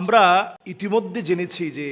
আমরা ইতিমধ্যে জেনেছি যে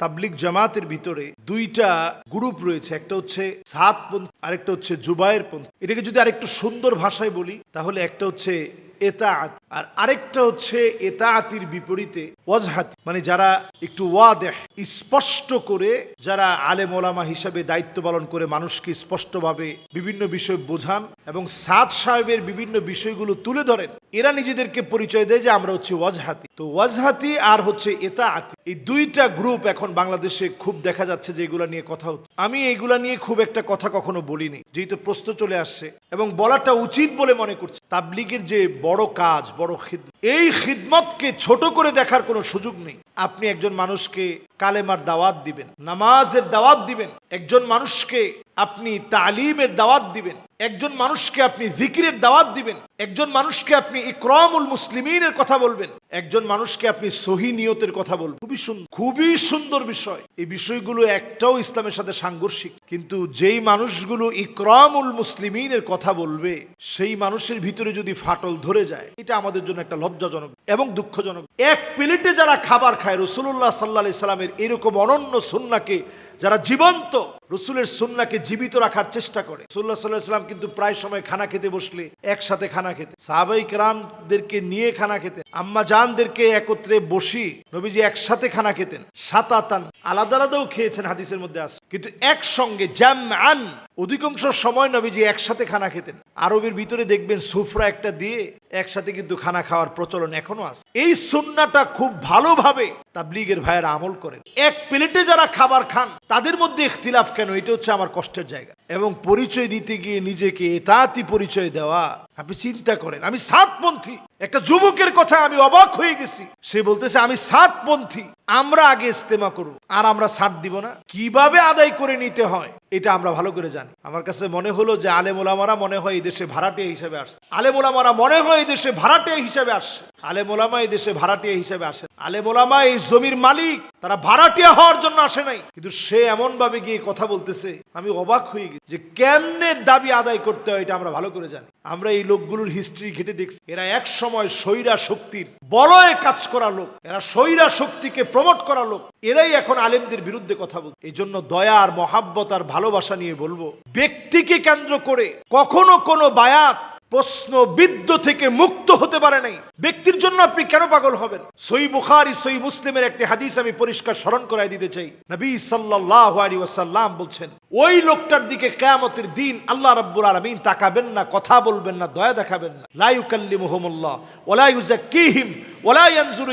তাবলিক জামাতের ভিতরে দুইটা গ্রুপ রয়েছে, একটা হচ্ছে সাত পন্থ আরেকটা হচ্ছে জুবায়ের পন্থ। এটাকে যদি আরেকটু সুন্দর ভাষায় বলি, তাহলে একটা হচ্ছে এতাআত। আর আরেকটা হচ্ছে এতাআতির বিপরীতে ওয়াজহাত। মানে যারা একটু ওয়াদেহ, স্পষ্ট করে যারা আলেম ওলামা হিসাবে দায়িত্ব পালন করে মানুষকে স্পষ্টভাবে বিভিন্ন বিষয় বোঝান এবং সাদ সাহেবের বিভিন্ন বিষয়গুলো তুলে ধরেন, এরা নিজেদেরকে পরিচয় দেয় যে আমরা হচ্ছে ওয়াজহাতি। তো ওয়াজহাতি আর হচ্ছে এতাআতি। এই দুইটা গ্রুপ এখন বাংলাদেশে খুব দেখা যাচ্ছে যে এগুলা নিয়ে কথা হচ্ছে। আমি এইগুলা নিয়ে খুব একটা কথা কখনো বলিনি, যেহেতু প্রশ্ন চলে আসছে এবং বলাটা উচিত বলে মনে করছি। তাবলিগের যে বড় কাজ, বড় খিদমত, এই খিদমতকে ছোট করে দেখার কোনো সুযোগ নেই। আপনি একজন মানুষকে কালেমার দাওয়াত দিবেন, নামাজের দাওয়াত দিবেন, একজন মানুষকে আপনি তালিমের দাওয়াত দিবেন। একজন মানুষকে আপনি জিকিরের দাওয়াত দিবেন। একজন মানুষকে আপনি ইকরামুল মুসলিমিনের কথা বলবেন। একজন মানুষকে আপনি সহি নিয়তের কথা বলবেন। খুবই সুন্দর খুবই সুন্দর বিষয়। এই বিষয়গুলো একটাও ইসলামের সাথে সাংঘর্ষিক। কিন্তু যেই মানুষগুলো ইকরামুল মুসলিমিনের কথা বলবে, সেই মানুষের ভিতরে যদি ফাটল ধরে যায়, এটা আমাদের জন্য একটা লজ্জাজনক এবং দুঃখজনক। এক প্লেটে যারা খাবার খায় রসুল্লাহ সাল্লাহ সাল্লামের এরকম অনন্য সুন্নাকে যারা জীবন্ত রসুলের সুন্নাকে জীবিত রাখার চেষ্টা করে। সুল্লাহ সাল্লাহ সাল্লাম কিন্তু প্রায় সময় খানা খেতে বসলে, একসাথে খানা খেতে। সাহাবাই রামদেরকে নিয়ে খানা খেতেন আম্মা জানদেরকে একত্রে বসি নবীজি একসাথে খানা খেতেন। সাতাতান আলাদা আলাদাও খেয়েছেন হাদিসের মধ্যে আছে। কিন্তু একসঙ্গে জাম আন অধিকাংশ সময় নবীজি একসাথে খানা খেতেন। আরবের ভিতরে দেখবেন সুফরা একটা দিয়ে একসাথে কিন্তু খানা খাওয়ার প্রচলন এখনও আছে। এই সুন্নাটা খুব ভালোভাবে তাবলিগের ভাইয়েরা আমল করেন। এক প্লেটে যারা খাবার খান, তাদের মধ্যে ইখতিলাফ কেন? এটা হচ্ছে আমার কষ্টের জায়গা। এবং পরিচয় দিতে গিয়ে নিজেকে এতাতি পরিচয় দেওয়া, আপনি চিন্তা করেন, আমি সাতপন্থী। একটা যুবকের কথা আমি অবাক হয়ে গেছি। সে বলতেছে, আমি সাতপন্থী। আমরা আগে ইস্তেমা করব, আর আমরা সাত দিব না। কীভাবে আদায় করে নিতে হয়, এটা আমরা ভালো করে জানি। আমার কাছে মনে হলো যে আলেম ওলামারা মনে হয় এই দেশে ভাড়াটিয়া হিসাবে আসে আলেম ওলামারা মনে হয় এই দেশে ভাড়াটিয়া হিসাবে আসে আলেম ওলামা এই দেশে ভাড়াটিয়া হিসাবে আসে। আলেম ওলামা এই জমির মালিক, তারা ভাড়াটিয়া হওয়ার জন্য আসে নাই। কিন্তু সে এমন ভাবে গিয়ে কথা বলতেছে, আমি অবাক হয়ে গেছি যে কেমনে দাবি আদায় করতে হয়, এটা আমরা ভালো করে জানি। আমরা এই লোকগুলোর হিস্ট্রি ঘেটে দেখছি। এরা এক সময় সৈরা শক্তির বলয়ে কাজ করা লোক। এরা সৈরা শক্তিকে প্রমোট করা লোক। এরাই এখন আলেমদের বিরুদ্ধে কথা বলছে। এই জন্য দয়া আর মহাব্বত আর ভালোবাসা নিয়ে বলব, ব্যক্তিকে কেন্দ্র করে কখনো কোনো বায়াত প্রশ্নবিদ্ধ থেকে মুক্ত হতে পারে নাই। ব্যক্তির জন্য আপনি কেন পাগল হবেন? সই বুখারি, সই মুসলিমের একটি হাদিস আমি পরিষ্কার স্মরণ করাই দিতে চাই। নবী সাল্লাহ আলী ওয়াসাল্লাম বলছেন, ওই লোকটার দিকে কেয়ামতের দিন আল্লাহ রাব্বুল আলমিন তাকাবেন না, কথা বলবেন না, দয়া দেখাবেন না। লা ইউকাল্লিমুহুমুল্লাহ ওয়ালা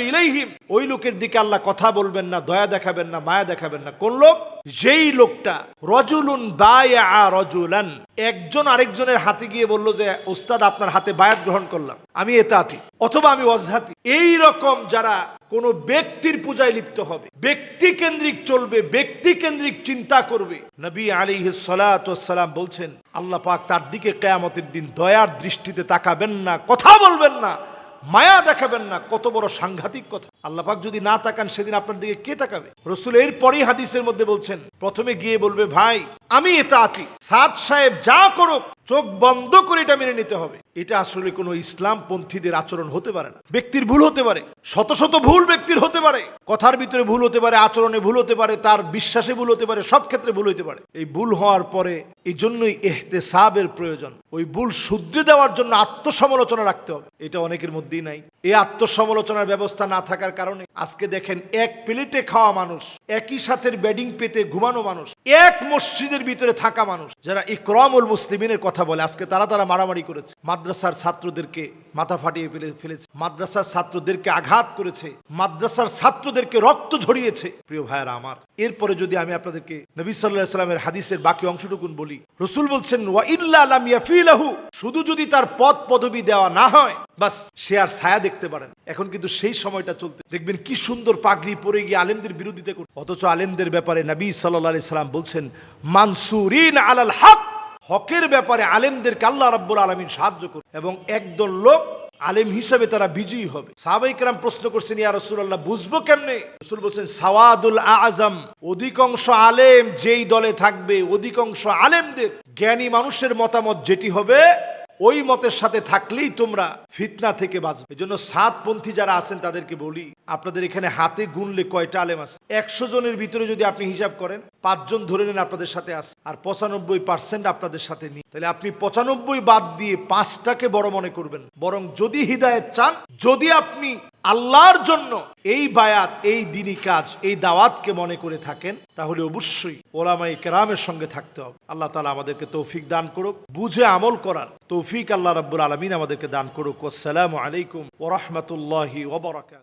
ইলাইহিম। ওই লোকের দিকে আল্লাহ কথা বলবেন না, দয়া দেখাবেন না, মায়া দেখাবেন না। কোন লোক? যেই লোকটা, রজুলুন বায়া রজুলান। একজন আরেকজনের হাতে গিয়ে বলল যে, ওস্তাদ, আপনার হাতে বায়াত গ্রহণ করলাম। আমি এতাতি, অথবা আমি অজহাতি এই রকম যারা কোনো ব্যক্তির পূজায় লিপ্ত হবে, ব্যক্তি কেন্দ্রিক চলবে, ব্যক্তি কেন্দ্রিক চিন্তা করবে, নবী আলী সালাম বলছেন, আল্লাহ পাক তার দিকে কেয়ামতের দিন দয়ার দৃষ্টিতে তাকাবেন না, কথা বলবেন না। মায়া দেখাবেন না, কত বড় সাংঘাতিক কথা। আল্লাহ পাক যদি না তাকান, সেদিন আপনার দিকে কে তাকাবে? রসুল এর এরপরই হাদিসের মধ্যে বলছেন, প্রথমে গিয়ে বলবে, ভাই, আমি এটা আতি সাদ সাহেব যা করুক, চোখ বন্ধ করে এটা মেনে নিতে হবে। এটা আসলে কোনো ইসলাম পন্থীদের আচরণ হতে পারে না। ব্যক্তির ভুল হতে পারে। শত শত ভুল ব্যক্তির হতে পারে। কথার ভিতরে ভুল হতে পারে, আচরণে ভুল হতে পারে, তার বিশ্বাসে ভুল হতে পারে, সব ক্ষেত্রে ভুল হতে পারে। এই ভুল হওয়ার পরে এই জন্যই এহতেসাবের প্রয়োজন। ওই ভুল শুদ্ধে দেওয়ার জন্য আত্মসমালোচনা রাখতে হবে। এটা অনেকের মধ্যেই নাই। এই আত্মসমালোচনার ব্যবস্থা না থাকার কারণে আজকে দেখেন এক প্লেটে খাওয়া মানুষ, একই সাথে ব্যাডিং পেতে ঘুমানো মানুষ, এক মসজিদের ভিতরে থাকা মানুষ, যারা ইকরামুল মুসলিমিনের কথা বলে, আজকে তারা তারা মারামারি করেছে। মাদ্রাসার ছাত্রদেরকে মাথা ফাটিয়ে ফেলে ফেলেছে। মাদ্রাসার ছাত্রদেরকে আঘাত করেছে, মাদ্রাসার ছাত্রদেরকে রক্ত ঝরিয়েছে। প্রিয় ভাইয়ারা আমার, এরপরে যদি আমি আপনাদেরকে নবী সাল্লাহ সাল্লামের হাদিসের বাকি অংশটুকুন বলি, রসুল বলছেন, ওয়া ইল্লা লাম ইয়াফিলাহু শুধু যদি তার পদ পদবি দেওয়া না হয়, বাস সে আর ছায়া দেখতে পারেন এখন কিন্তু সেই সময়টা চলতে, দেখবেন কি সুন্দর পাগড়ি পরে গিয়ে আলেমদের বিরোধিতা করতে অথচ আলেমদের ব্যাপারে নবী সাল্লাহ সাল্লাম বলছেন, মানসুরিন আলাল হক হকের ব্যাপারে আলেমদেরকে আল্লাহ রাব্বুল আলমিন সাহায্য করুন। এবং একদল লোক আলেম হিসাবে তারা বিজয়ী হবে। সাহাবাই কেরাম প্রশ্ন করছেন, ইয়া রসুল্লাহ বুঝব কেমনে? রসুল বলছেন, সাওয়াদুল আজম, অধিকাংশ আলেম যেই দলে থাকবে, অধিকাংশ আলেমদের জ্ঞানী মানুষের মতামত যেটি হবে ওই মতের সাথে থাকলেই তোমরা ফিতনা থেকে বাঁচবে। এই জন্য সাতপন্থী যারা আছেন, তাদেরকে বলি, আপনাদের এখানে হাতে গুনলে কয়টা আলেম আছে? একশো জনের ভিতরে যদি আপনি হিসাব করেন, পাঁচজন ধরে নেন আপনাদের সাথে আছে, আর পঁচানব্বই পার্সেন্ট আপনাদের সাথে নেই। তাহলে আপনি পঁচানব্বই বাদ দিয়ে পাঁচটাকে বড় মনে করবেন বরং যদি হৃদায়ত চান, যদি আপনি আল্লাহর জন্য এই বায়াত, এই দিনই কাজ, এই দাওয়াতকে মনে করে থাকেন, তাহলে অবশ্যই ওলামাই কেরামের সঙ্গে থাকতে হবে। আল্লাহ তালা আমাদেরকে তৌফিক দান করুক, বুঝে আমল করার তৌফিক আল্লাহ রাব্বুল আলমিন আমাদেরকে দান করুক। আসসালামু আলাইকুম ওরহমতুল্লাহি ওবরাকাত